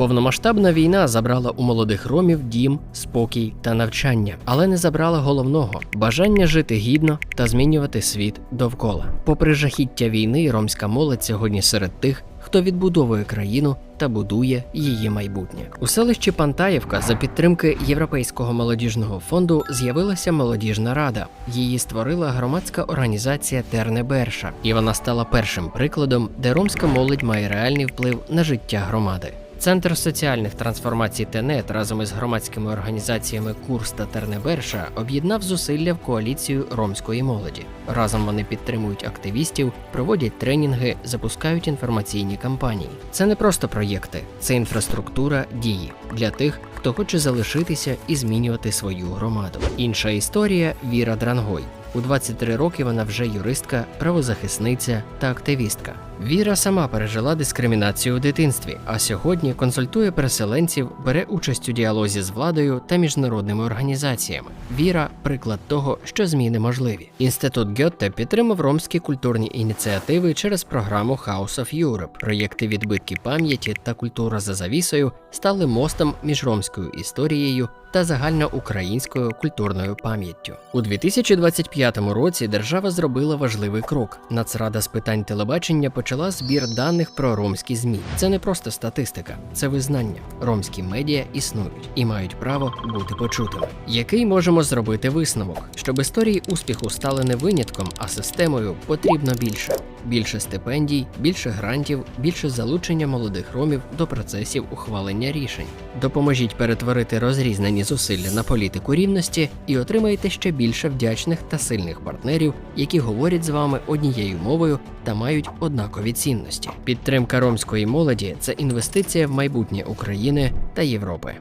Повномасштабна війна забрала у молодих ромів дім, спокій та навчання, але не забрала головного бажання жити гідно та змінювати світ довкола. Попри жахіття війни, ромська молодь сьогодні серед тих, хто відбудовує країну та будує її майбутнє. У селищі Пантаївка за підтримки Європейського молодіжного фонду з'явилася молодіжна рада. Її створила громадська організація Терне Берша, і вона стала першим прикладом, де ромська молодь має реальний вплив на життя громади. Центр соціальних трансформацій ТЕНЕТ разом із громадськими організаціями Курс та Тернеберша об'єднав зусилля в коаліцію ромської молоді. Разом вони підтримують активістів, проводять тренінги, запускають інформаційні кампанії. Це не просто проєкти, це інфраструктура дії для тих, хто хоче залишитися і змінювати свою громаду. Інша історія Віра Дрангой. У 23 роки вона вже юристка, правозахисниця та активістка. Віра сама пережила дискримінацію у дитинстві, а сьогодні консультує переселенців, бере участь у діалозі з владою та міжнародними організаціями. Віра приклад того, що зміни можливі. Інститут Гьотте підтримав ромські культурні ініціативи через програму House of Europe. Проєкти відбитки пам'яті та культура за завісою стали мостом між ромською історією та загальноукраїнською культурною пам'яттю. У 2025 році держава зробила важливий крок. Нацрада з питань телебачення почала збір даних про ромські змі. Це не просто статистика, це визнання. Ромські медіа існують і мають право бути почутими. Який можемо зробити висновок, щоб історії успіху стали не винятком, а системою потрібно більше. Більше стипендій, більше грантів, більше залучення молодих ромів до процесів ухвалення рішень. Допоможіть перетворити розрізнені зусилля на політику рівності і отримаєте ще більше вдячних та сильних партнерів, які говорять з вами однією мовою та мають однакові цінності. Підтримка ромської молоді це інвестиція в майбутнє України та Європи.